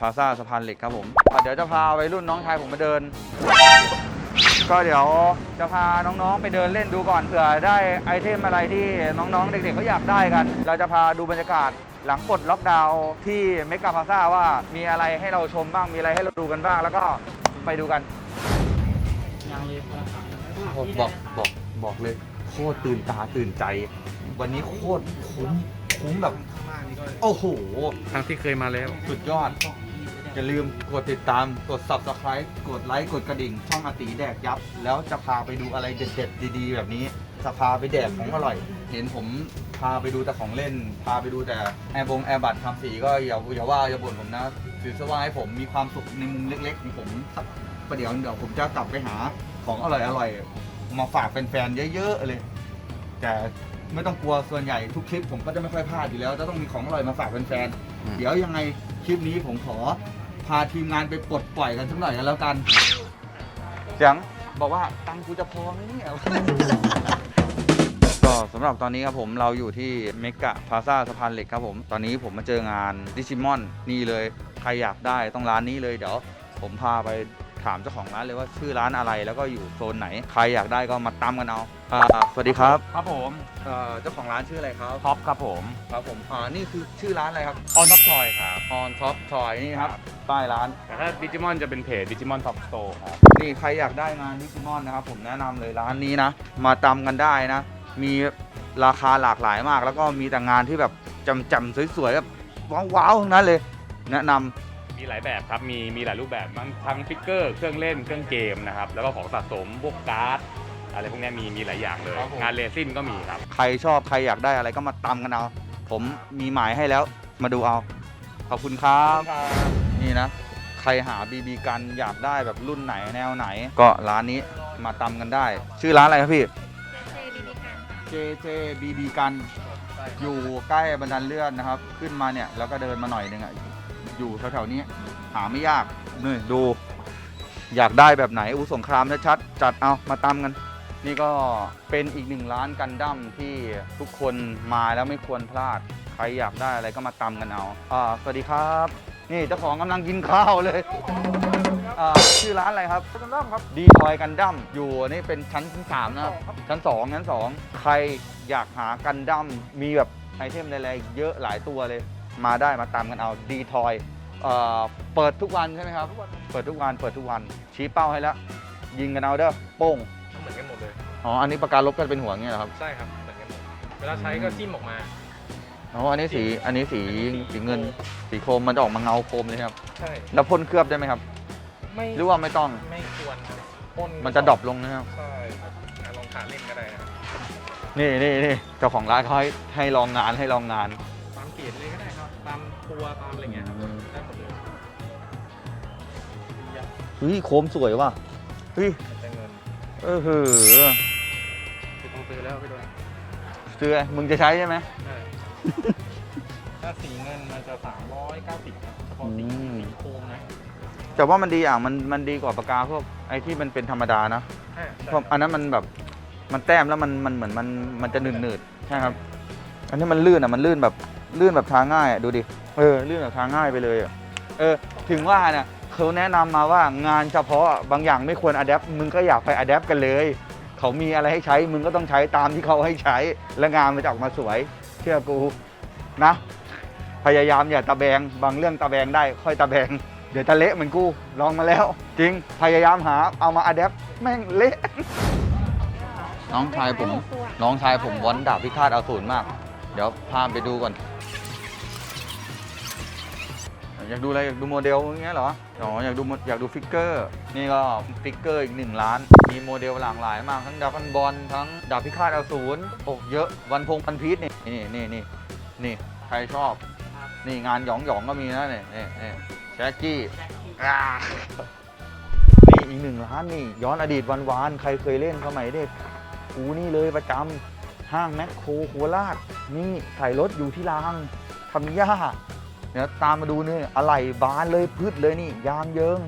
พาซาสะพานเหล็กครับผมอะเดี๋ยวจะพาไปรุ่นน้องชายผมมาเดิน ก็เดี๋ยวจะพาน้องๆไปเดินเล่นดูก่อนเผื่อได้ไอเทมอะไรที่น้องๆ เด็กๆเขาอยากได้กัน เราจะพาดูบรรยากาศหลังปลดล็อกดาวน์ที่เมกาพาซาว่ามีอะไรให้เราชมบ้างมีอะไรให้เราดูกันบ้าง แล้วก็ไปดูกันบอกบอกบอกเลยโคตรตื่นตาตื่นใจ วันนี้โคตรคุ้มคุ้มแบบ โอ้โห ทั้งที่เคยมาแล้ว สุดยอด อย่าลืมกดติดตามกด subscribe กดไลค์กดกระดิ่ง ช่องอาตีแดกยับ แล้วจะพาไปดูอะไรเด็ดๆ ดีๆ แบบนี้จะพาไปแดกของอร่อย เห็นผมพาไปดูแต่ของเล่น พาไปดูแต่แอร์บงแอร์บัตทำสีก็อย่าอย่าว่าอย่าบ่นผมนะถือซะว่าให้ผมมีความสุขในมุมเล็กๆของผมสักประเดี๋ยวเดี๋ยวผมจะกลับไปหาของอร่อยๆมาฝากแฟนๆเยอะๆเลย แต่ไม่ต้องกลัวส่วนใหญ่ทุกคลิปผมก็จะไม่ค่อยพลาดอยู่แล้ว จะต้องมีของอร่อยมาฝากแฟนๆเดี๋ยวยังไงคลิปนี้ผมขอ พาทีมงานไปปลดปล่อยกันสักหน่อยกันแล้วกัน เสียงบอกว่าตังค์กูจะพอไหมเนี่ย ก็สำหรับตอนนี้ครับผมเราอยู่ที่เมกะพาซาสะพานเหล็กครับผม ตอนนี้ผมมาเจองานดิจิมอนนี่เลย ใครอยากได้ต้องร้านนี้เลยเดี๋ยวผมพาไป ถามเจ้าของร้านเลยว่าชื่อร้านอะไรแล้วก็อยู่โซนไหน ใครอยากได้ก็มาตามกันเอาอ่าสวัสดีครับครับผมเอ่อเจ้าของร้านชื่ออะไรครับท็อปครับผมครับผมอ่านี่คือชื่อร้านอะไรครับออนท็อปทอยครับ On Top Toy นี่ครับป้ายร้าน แต่ถ้าดิจิมอนจะเป็นเพจดิจิมอนท็อปสโตร์ครับ นี่ใครอยากได้งานดิจิมอนนะครับ ผมแนะนำเลยร้านนี้นะ มาตำกันได้นะ มีราคาหลากหลายมาก แล้วก็มีแต่งานที่แบบจำๆสวยๆแบบว้าวๆทั้งนั้นเลย แนะนำ มีหลายแบบครับ มีมีหลายรูปแบบทั้งทั้งฟิกเกอร์ เครื่องเล่น เครื่องเกมนะครับ แล้วก็ของสะสมพวกการ์ดอะไรพวกเนี้ยมีมีหลายอย่างเลยครับผมงานเรซินก็มีครับ ใครชอบใครอยากได้อะไรก็มาตำกันเอา ผมมีหมายให้แล้ว มาดูเอา ขอบคุณครับ นี่นะ ใครหาบีบีกันอยากได้แบบรุ่นไหนแนวไหน ก็ร้านนี้มาตำกันได้ ชื่อร้านอะไรครับพี่ JJ BB กันอยู่ใกล้บันไดเลื่อนนะครับ ขึ้นมาเนี่ยแล้วก็เดินมาหน่อยนึงอะ อยู่แถวๆนี้หาไม่ยากนี่ดู อยากได้แบบไหนอูสงครามชัดๆจัดเอามาตำกัน นี่ก็เป็นอีกหนึ่งร้านกันดั้มที่ทุกคนมาแล้วไม่ควรพลาด ใครอยากได้อะไรก็มาตำกันเอาอ่าสวัสดีครับ นี่เจ้าของกำลังกินข้าวเลยอ่าชื่อร้านอะไรครับ กันดั้มครับ ดีทอยกันดั้มอยู่นี่เป็นชั้นสามนะครับ ชั้นสองชั้นสองใครอยากหากันดั้มมีแบบไอเทมอะไรๆเยอะหลายตัวเลย มาได้มาตามกันเอาดีทอยเปิดทุกวันใช่ไหมครับ เปิดทุกวันเปิดทุกวันชี้เป้าให้แล้ว ยิงกันเอาเด้อโป้งเหมือนกันหมดเลยอ๋ออันนี้ปากกาลบก็เป็นหัวอย่างเงี้ยเหรอครับใช่ครับเหมือนกันหมดเวลาใช้ก็จิ้มออกมาอ๋ออันนี้สีอันนี้สีสีเงินสีโครมมันจะออกมาเงาโครมเลยครับใช่แล้วพ่นเคลือบได้ไหมครับ ไม่หรือว่าไม่ต้องไม่ควรครับพ่นมันจะดรอปลงนะครับใช่ครับอะลองขาเล่นก็ได้นะครับนี่นี่นี่เจ้าของร้านเขาให้ให้ลองงานให้ลองงาน ตามตัวตามอะไรเงี้ยครับได้หมดเลยเฮ้ยโครมสวยว่ะเฮ้ยมันจะเงินเออหือคือต้องซื้อแล้วไปด้วยเสื้อมึงจะใช้ใช่ไหม ใช่ถ้าสีเงินมันจะ390ครับเฉพาะสีอืม สีโคมนะแต่ว่ามันดีอย่างมันมันดีกว่าปากกาพวกไอ้ที่มันเป็นธรรมดานะอ่าใช่เพราะอันนั้นมันแบบมันแต้มแล้วมันมันเหมือนมันมันจะหนืดหนืดๆใช่ครับ อันนี้มันลื่นอะมันลื่นแบบ ลื่นแบบทางง่ายอะดูดิเออลื่นแบบทางง่ายไปเลยอะเออถึงว่าเนี่ยเขาแนะนำมาว่างานเฉพาะบางอย่างไม่ควรอัดแอปมึงก็อยากไปอัดแอปกันเลยเขามีอะไรให้ใช้มึงก็ต้องใช้ตามที่เขาให้ใช้ และงานมันจะออกมาสวย เชื่อกูนะ พยายามอย่าตะแบง บางเรื่องตะแบงได้ค่อยตะแบง เดี๋ยวจะเละเหมือนกูลองมาแล้ว จริงพยายามหาเอามาอัดแอปแม่งเละน้องชายผม น้องชายผมวอนดาบพิฆาตอสูรมาก เดี๋ยวพาไปดูก่อน อยากดูอะไรอยากดูโมเดลอย่างเงี้ยเหรออ๋ออยากดูโมอยากดูฟิกเกอร์นี่ก็ฟิกเกอร์อีกหนึ่งล้าน มีโมเดลหลากหลายมากทั้งดาบพันบอลทั้งดาบพิฆาตอสูรโอ้เยอะวันพงพันพีชนี่นี่นี่นี่นี่ใครชอบ นี่งานหยองหยองๆก็มีนะเนี่ยนี่นี่แช็กกี้อ่านี่อีกหนึ่งล้านนี่ ย้อนอดีตวันวานๆใครเคยเล่นสมัยเด็กกูนี่เลยประจำห้างแมคโครโคราชนี่ใส่รถอยู่ที่รางทำย่า เดี๋ยวตามมาดูนี่อะไหล่บานเลยพืชเลยนี่ยางเยิง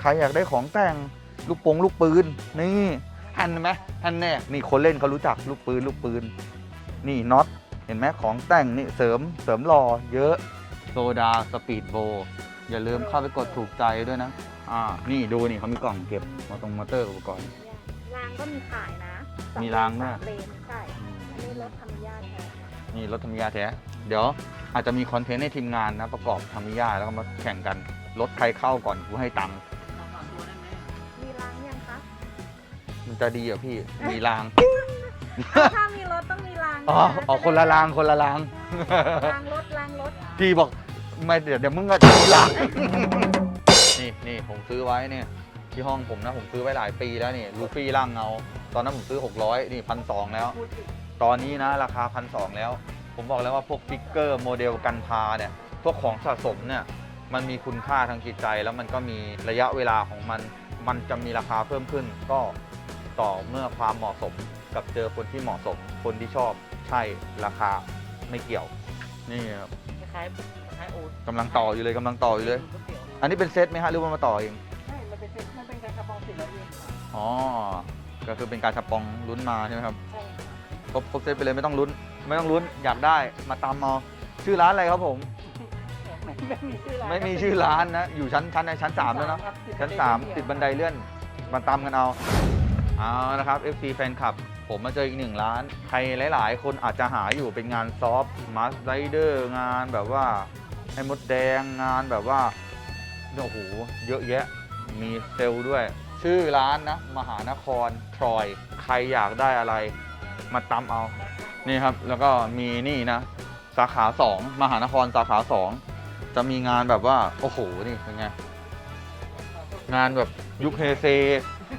ใครอยากได้ของแต่งลูกปงลูกปืนนี่หันไหมหันแน่นี่คนเล่นเขารู้จักลูกปืนลูกปืน นี่น็อตเห็นไหมของแต่งนี่เสริมเสริมหล่อเยอะโซดาสปีดโบอย่าลืมเข้าไปกดถูกใจด้วยนะอ่านี่ดูนี่เขามีกล่องเก็บมาตรงมอเตอร์อุปกรณ์รางก็มีขายนะสองมีรางด้วยสเลนใช่อันนี้รถทำยาแท้นี่รถธรรมิยาแท้เดี๋ยว อาจจะมีคอนเทนต์ให้ทีมงานนะประกอบธรรมิยาแล้วก็มาแข่งกันรถใครเข้าก่อนกูให้ตังค์มีรางยังคะมันจะดีเหรอะพี่มีราง ถ้ามีรถต้องมีรางอ๋อด้วยอ๋อคนละรางคนละรางรางรถรางรถพี่บอกไม่เดี๋ยวเดี๋ยวมึงก็จะมีหลังนี่นี่ผมซื้อไว้เนี่ยที่ห้องผมนะผมซื้อไว้หลายปีแล้วนี่ลูฟี่ร่างเงา ตอนนั้นผมซื้อ 600 นี่พันสแล้ว ตอนนี้นะราคาพันสแล้ว ผมบอกแล้วว่าพวกฟิกเกอร์โมเดลกันพาเนี่ยพวกของสะสมเนี่ยมันมีคุณค่าทางจิตใจ แล้วมันก็มีระยะเวลาของมัน มันจะมีราคาเพิ่มขึ้น ก็ต่อเมื่อความเหมาะสมกับเจอคนที่เหมาะสม คนที่ชอบใช่ราคาไม่เกี่ยว นี่ครับคล้ายๆคล้ายๆโอ๊ตกำลังต่ออยู่เลยกำลังต่ออยู่เลย ก๋วยเตี๋ยวอันนี้เป็นเซตไหมฮะหรือว่ามาต่อเอง ใช่มันเป็นเซ็ตมันเป็นการกระบองสิบละเอียดค่ะอ๋อ ก็คือเป็นการชับปองลุ้นมาใช่ไหมครับ ใช่ค่ะครบครบเซตไปเลยไม่ต้องลุ้น ไม่ต้องลุ้นอยากได้มาตามเอาชื่อร้านอะไรครับผม ไม่ไม่มีชื่อร้านไม่มีชื่อร้านนะ อยู่ชั้นชั้นในชั้นสามแล้วยเนอะครับชั้นสามติดบันไดเลื่อนมาตามกันเอาเอานะครับ FC แฟนคลับ ผมมาเจออีกหนึ่งร้าน ใครหลาย ๆ คนอาจจะหาอยู่เป็นงานซอฟต์มาสไรเดอร์งานแบบว่าไอ้มดแดงงานแบบว่าโอ้โหเยอะแยะมีเซลล์ด้วย ชื่อร้านนะ มหานครทรอย ใครอยากได้อะไร มาตามเอา นี่ครับ แล้วก็มีนี่นะ สาขา 2 มหานครสาขา 2 จะมีงานแบบว่า โอ้โห นี่เป็นไง งานแบบยุคเฮเซ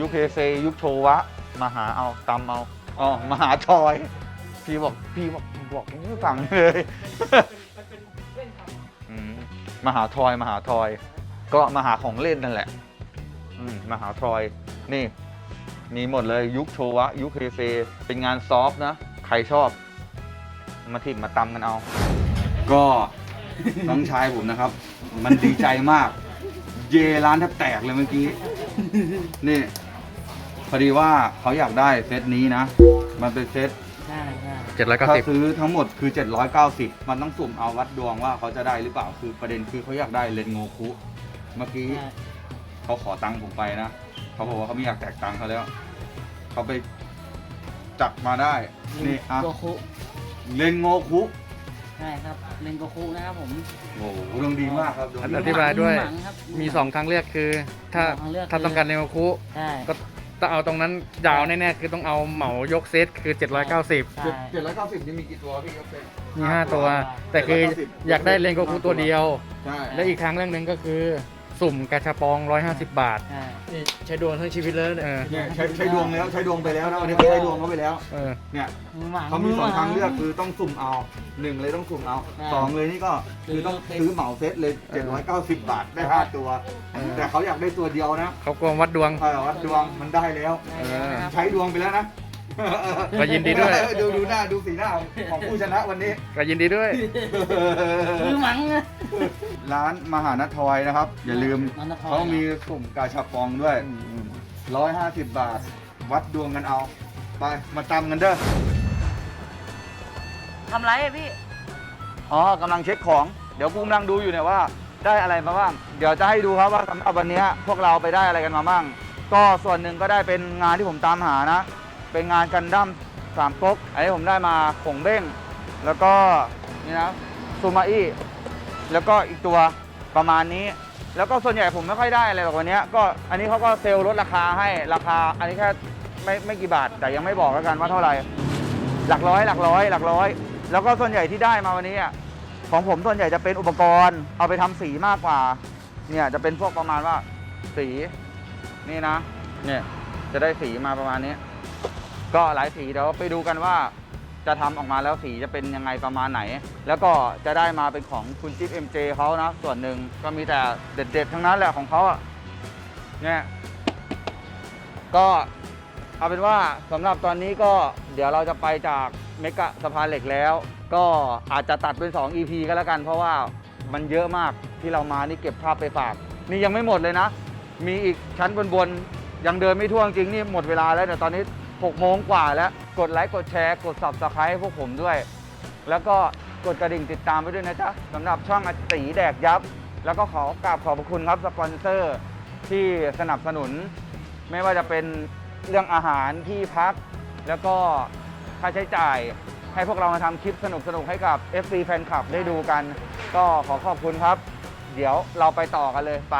ยุคเฮเซ ยุคโชวะ มาหาเอาตำเอาอ๋อมาหาทอย พี่บอกพี่บอกบอกไม่ฟังเลยมาหาทอยมาหาทอย ก็มาหาของเล่นนั่นแหละอืมาหาทอย นี่ มีหมดเลยยุคโชวะ ยุคเฮเซ เป็นงานซอฟต์นะ ใครชอบ มาทิมมาตำกันเอา ก็น้องชายผมนะครับ มันดีใจมาก เยร้านแทบแตกเลยเมื่อกี้ นี่พอดีว่าเขาอยากได้เซตนี้นะ มันเป็นเซตใช่ใช่เจ็ดร้อยเก้าถ้าสิบซื้อทั้งหมดคือ 790 มันต้องสุ่มเอาวัดดวงว่าเขาจะได้หรือเปล่าคือประเด็นคือเขาอยากได้เลนโงคุเมื่อกี้ใช่เขาขอตังค์ผมไปนะ เขาบอกว่าเขาไม่อยากแตกตังค์เขาแล้ว เขาไป จับมาได้ นี่อะโกคุเลนโงคุใช่ครับเลนโกคุนะครับผม โอ้โหดวงดีมากครับดวงอดีธิบายด้วยหมังครับมีสองทางเลือกคือ ถ้าสองทางเลือกถ้าคือต้องการเนโคุใช่ ก็ต้องเอาตรงนั้นยาวแน่ๆคือต้องเอาเหมายกเซตคือ 790 ใช่ เจ็ดร้อยเก้าสิบนี่มีกี่ตัวพี่ยกเป็น มี 5 ตัว แต่คืออยากได้เลนโกคุตัวเดียว ใช่และอีกทางเรื่องหนึ่งก็คือ สุ่มกาชาปอง 150 บาทใช่นี่ใช้ดวงทั้งชีวิตเลยเออ เนี่ยใช้ใช้ดวงแล้วใช้ดวงไปแล้วนะวันนี้เขาใช้ดวงเขาไปแล้ว เออ เนี่ยมือหมังเขามีสองทางเลือกมืคือต้องสุ่มเอาหนึ่งเลยต้องสุ่มเอาใช่สองเลยนี่ก็คือต้องซื้อเหมาเซตเลย790 บาทได้ห้าตัวเออแต่เขาอยากได้ตัวเดียวนะเขากลัววัดดวง เออวัดดวงมันได้แล้วได้แล้วนะครับใช้ดวงไปแล้วนะ ก็ยินดีด้วย ดูดูหน้าดูสีหน้าของผู้ชนะวันนี้ ก็ยินดีด้วย มือหมังนะร้านมหานทอยนะครับ อย่าลืมมหานทอย เขามีสุ่มกาชาปองด้วย 150 บาท วัดดวงกันเอา ไป มาตำกันเด้อ ทำไรอะพี่ อ๋อกำลังเช็คของ เดี๋ยวกูกำลังดูอยู่เนี่ยว่า ได้อะไรมาบ้าง เดี๋ยวจะให้ดูครับว่าสำหรับวันนี้พวกเราไปได้อะไรกันมาบ้าง ก็ส่วนหนึ่งก็ได้เป็นงานที่ผมตามหานะ เป็นงานกันดั้มสามก๊กอันนี้ผมได้มาขงเบ้ง แล้วก็นี่นะซูมาอี้แล้วก็อีกตัวประมาณนี้ แล้วก็ส่วนใหญ่ผมไม่ค่อยได้อะไรหรอกวันนี้ก็อันนี้เขาก็เซลล์ลดราคาให้ราคา อันนี้แค่ไม่ไม่กี่บาท แต่ยังไม่บอกแล้วกันว่าเท่าไหร่หลักร้อยหลักร้อยหลักร้อย แล้วก็ส่วนใหญ่ที่ได้มาวันนี้อะของผมส่วนใหญ่จะเป็นอุปกรณ์ เอาไปทำสีมากกว่า เนี่ยจะเป็นพวกประมาณว่าสีนี่นะ เนี่ยจะได้สีมาประมาณนี้ ก็หลายสีเดี๋ยวไปดูกันว่าจะทำออกมาแล้วสีจะเป็นยังไงประมาณไหน แล้วก็จะได้มาเป็นของคุณจิ๊บ MJ เจเขานะ ส่วนหนึ่งก็มีแต่เด็ดๆ ทั้งนั้นแหละของเขาอะเนี่ยก็เอาเป็นว่าสำหรับตอนนี้ก็เดี๋ยวเราจะไปจากเมกะสะพานเหล็กแล้ว ก็อาจจะตัดเป็น 2 EP ก็แล้วกัน เพราะว่ามันเยอะมากที่เรามานี่เก็บภาพไปฝาก นี่ยังไม่หมดเลยนะ มีอีกชั้นบนๆยังเดินไม่ทั่วจริงนี่หมดเวลาแล้วแต่ตอนนี้ 6โมงกว่าแล้วกดไลค์กดแชร์ กด subscribe ให้พวกผมด้วย แล้วก็กดกระดิ่งติดตามไว้ด้วยนะจ๊ะสำหรับช่องอตีแดกยับ แล้วก็ขอกราบขอบพระคุณครับสปอนเซอร์ที่สนับสนุน ไม่ว่าจะเป็นเรื่องอาหารที่พัก แล้วก็ค่าใช้จ่ายให้พวกเรามาทำคลิปสนุกๆให้กับ FC แฟนคลับได้ดูกัน ก็ขอขอบคุณครับ เดี๋ยวเราไปต่อกันเลยไป